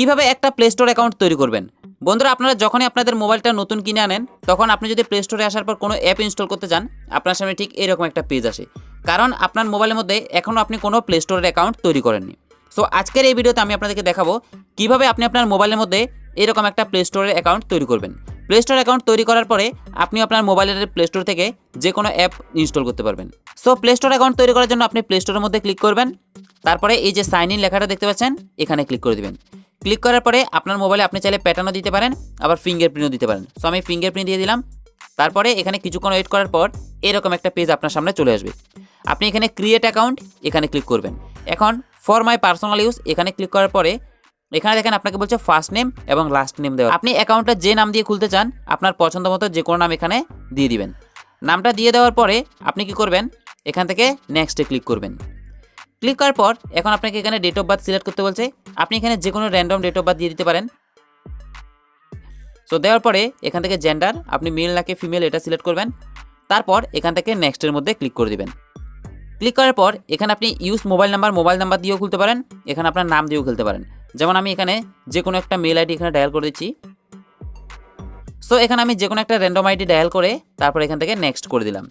কীভাবে একটা play store account তৈরি করবেন? বন্ধুরা, আপনারা যখনই আপনাদের মোবাইলটা নতুন কিনে আনেন, তখন আপনি যদি প্লে স্টোরে আসার পর কোনো অ্যাপ ইনস্টল করতে চান, আপনার সামনে ঠিক এরকম একটা পেজ আসে। কারণ আপনার মোবাইলের মধ্যে এখনও আপনি কোনো প্লে স্টোরের অ্যাকাউন্ট তৈরি করেননি। সো আজকের এই ভিডিওতে আমি আপনাদেরকে দেখাবো কীভাবে আপনি আপনার মোবাইলের মধ্যে এরকম একটা প্লে স্টোরের অ্যাকাউন্ট তৈরি করবেন। প্লে স্টোর অ্যাকাউন্ট তৈরি করার পরে আপনি আপনার মোবাইলের প্লে স্টোর থেকে যে কোনো অ্যাপ ইনস্টল করতে পারবেন। সো প্লে স্টোর অ্যাকাউন্ট তৈরি করার জন্য আপনি প্লে স্টোরের মধ্যে ক্লিক করবেন। তারপরে এই যে সাইন ইন লেখাটা দেখতে পাচ্ছেন, এখানে ক্লিক করে দিবেন। ক্লিক করার পরে আপনার মোবাইলে আপনি চাইলে প্যাটার্নও দিতে পারেন, আবার ফিঙ্গারপ্রিন্টও দিতে পারেন। সো আমি ফিঙ্গারপ্রিন্ট দিয়ে দিলাম। তারপরে এখানে কিছুক্ষণ ওয়েট করার পর এরকম একটা পেজ আপনার সামনে চলে আসবে। আপনি এখানে ক্রিয়েট অ্যাকাউন্ট এখানে ক্লিক করবেন। এখন ফর মাই পার্সোনাল ইউজ এখানে ক্লিক করার পরে এখানে দেখেন আপনাকে বলছে ফার্স্ট নেম এবং লাস্ট নেম দেওয়া। আপনি অ্যাকাউন্টটা যে নাম দিয়ে খুলতে চান, আপনার পছন্দ মতো যে কোনো নাম এখানে দিয়ে দিবেন। নামটা দিয়ে দেওয়ার পরে আপনি কি করবেন? এখান থেকে নেক্সটে ক্লিক করবেন। ক্লিক করার পর এখন আপনাকে এখানে ডেট অফ বার্থ সিলেক্ট করতে বলছে। আপনি এখানে যে কোনো র্যান্ডম ডেট অফ বার্থ দিয়ে দিতে পারেন। সো দেওয়ার পরে এখান থেকে জেন্ডার আপনি মেল নাকি ফিমেল এটা সিলেক্ট করবেন। তারপর এখান থেকে নেক্সটের মধ্যে ক্লিক করে দিবেন। ক্লিক করার পর এখানে আপনি use mobile number mobile number দিয়েও খুলতে পারেন। এখানে আপনার নাম দিয়েও খুলতে পারেন। যেমন আমি এখানে যে কোনো একটা মেল আইডি এখানে ডায়াল করে দিচ্ছি। সো এখানে আমি যে কোনো একটা র্যান্ডম আইডি ডায়াল করে তারপর এখান থেকে নেক্সট করে দিলাম।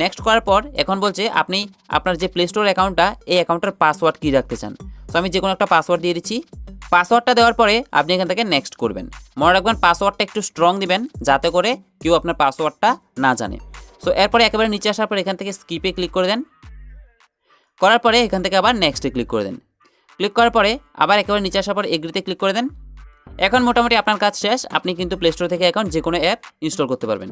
নেক্সট করার পর এখন বলছে আপনি আপনার যে প্লে স্টোর অ্যাকাউন্টটা এই অ্যাকাউন্টের পাসওয়ার্ড কী রাখতে চান? সো আমি যে কোনো একটা পাসওয়ার্ড দিয়ে দিচ্ছি। পাসওয়ার্ডটা দেওয়ার পরে আপনি এখান থেকে নেক্সট করবেন। মনে রাখবেন পাসওয়ার্ডটা একটু স্ট্রং দিবেন, যাতে করে কেউ আপনার পাসওয়ার্ডটা না জানে। সো এরপরে একেবারে নিচে আসার পর এখান থেকে স্কিপে ক্লিক করে দেন। করার পরে এখান থেকে আবার নেক্সটে ক্লিক করে দেন। ক্লিক করার পরে আবার একেবারে নিচে আসার পর এগ্রিতে ক্লিক করে দেন। এখন মোটামুটি আপনার কাজ শেষ। আপনি কিন্তু প্লে স্টোর থেকে এখন যে কোনো অ্যাপ ইনস্টল করতে পারবেন।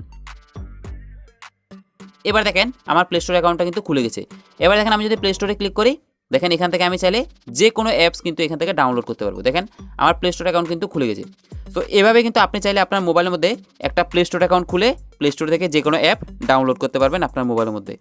এবার দেখেন আমার প্লে স্টোর অ্যাকাউন্টটা কিন্তু খুলে গেছে। এবার দেখেন আমি যদি প্লে স্টোরে ক্লিক করি, দেখেন এখান থেকে আমি চাইলে যে কোনো অ্যাপস কিন্তু এখান থেকে ডাউনলোড করতে পারব। দেখেন আমার প্লে স্টোর অ্যাকাউন্ট কিন্তু খুলে গেছে। তো এভাবে কিন্তু আপনি চাইলে আপনার মোবাইলের মধ্যে একটা প্লে স্টোর অ্যাকাউন্ট খুলে প্লে স্টোর থেকে যে কোনো অ্যাপ ডাউনলোড করতে পারবেন আপনার মোবাইলের মধ্যে।